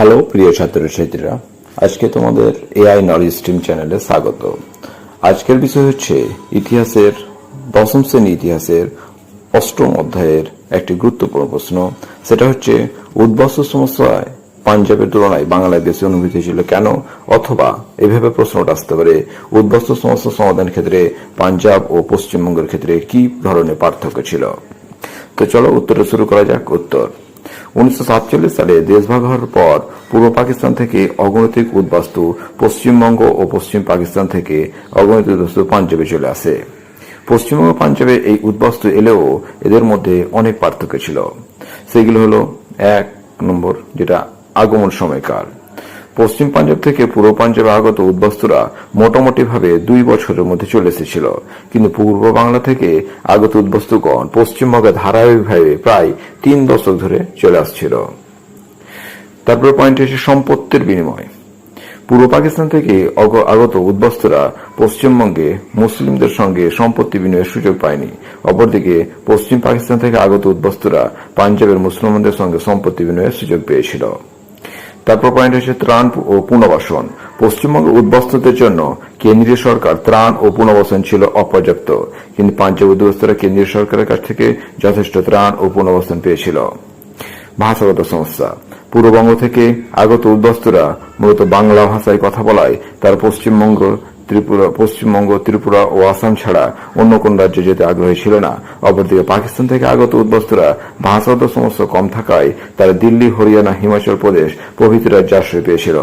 Hello, প্রিয় ছাত্রছাত্রীরা। আজকে তোমাদের এআই নলেজ স্ট্রিম চ্যানেলে স্বাগত। আজকের বিষয় হচ্ছে ইতিহাসের দশম শ্রেণি ইতিহাসের অষ্টম অধ্যায়ের একটি গুরুত্বপূর্ণ প্রশ্ন। সেটা হচ্ছে, উদ্বাস্তু সমস্যায় পাঞ্জাবের তুলনায় বাংলায় বেশি অনুভূতি ছিল কেন? অথবা এভাবে প্রশ্নটা আসতে পারে, উদ্বাস্তু সমস্যা সমাধানের ক্ষেত্রে পাঞ্জাব ও পশ্চিমবঙ্গের ক্ষেত্রে কি ধরনের পার্থক্য ছিল? তো চলো উত্তরটা শুরু করা যাক। উত্তর। উনিশশো সালে দেশভাগ হওয়ার পর পূর্ব পাকিস্তান থেকে অগণিতিক উদ্বাস্তু পশ্চিমবঙ্গ ও পশ্চিম পাকিস্তান থেকে অগণিত উদ্বাস্তু পাঞ্জাবে চলে আসে। পশ্চিমবঙ্গ পাঞ্জাবে এই উদ্বাস্তু এলেও এদের মধ্যে অনেক পার্থক্য ছিল। সেগুলো হলো, এক নম্বর, যেটা আগমন সময়কাল। পশ্চিম পাঞ্জাব থেকে পূর্ব পাঞ্জাবে আগত উদ্বাস্তুরা মোটামুটি ভাবে দুই বছরের মধ্যে চলে এসেছিল। কিন্তু পূর্ব বাংলা থেকে আগত উদ্বাস্তুগণ পশ্চিমবঙ্গে ধারাবাহিকভাবে প্রায় তিন দশক ধরে চলে আসছিল। তারপর পয়েন্ট হচ্ছে সম্পত্তির বিনিময়। পূর্ব পাকিস্তান থেকে আগত উদ্বাস্তুরা পশ্চিমবঙ্গে মুসলিমদের সঙ্গে সম্পত্তি বিনিময়ের সুযোগ পায়নি। অপরদিকে পশ্চিম পাকিস্তান থেকে আগত উদ্বাস্তুরা পাঞ্জাবের মুসলমানদের সঙ্গে সম্পত্তি বিনিময়ের সুযোগ পেয়েছিল। তারপর পয়েন্ট হচ্ছে ত্রাণ ও পুনর্বাসন। পশ্চিমবঙ্গের উদ্বাস্তুদের জন্য কেন্দ্রীয় সরকার ত্রাণ ও পুনর্বাসন ছিল অপর্যাপ্ত, কিন্তু পাঞ্জাব উদ্বস্তরা কেন্দ্রীয় সরকারের কাছ থেকে যথেষ্ট ত্রাণ ও পুনর্বাসন পেয়েছিল। ভাষাগত সমস্যা। পূর্ববঙ্গ থেকে আগত উদ্বস্তরা মূলত বাংলা ভাষায় কথা বলায়, তারা পশ্চিমবঙ্গ ত্রিপুরা, পশ্চিমবঙ্গ, ত্রিপুরা ও আসাম ছাড়া অন্য কোন রাজ্যে যেতে আগ্রহী ছিল না। অপরদিকে পাকিস্তান থেকে আগত উদ্বাস্তুরা ভাষাগত সমস্যা কম থাকায় তারা দিল্লি, হরিয়ানা, হিমাচল প্রদেশ প্রভৃতি রাজ্যে আশ্রয় পেয়েছিল।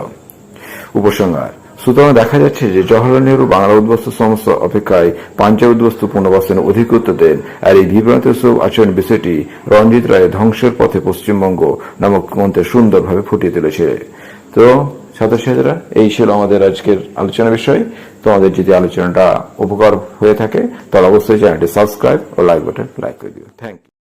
উপসংহার, সুতরাং দেখা যাচ্ছে যে জওয়াহরলাল নেহরু বাংলা উদ্বস্ত সমস্যা অপেক্ষায় পাঞ্জাব উদ্বস্ত পুনর্বাসনে অধিক গুরুত্ব দেন আর এই বিভ্রান্তসব আচরণ বিষয়টি রঞ্জিত রায় ধ্বংসের পথে পশ্চিমবঙ্গ নামক গ্রন্থে সুন্দরভাবে ফুটিয়ে তুলেছে। তো ছাত্রছাত্রীরা এই ছিল আমাদের আজকের আলোচনা বিষয়। তোমাদের যদি আলোচনাটা উপকার হয়ে থাকে, তাহলে অবশ্যই চ্যানেলটি সাবস্ক্রাইব ও লাইক বাটন লাইক করে দিও। Thank you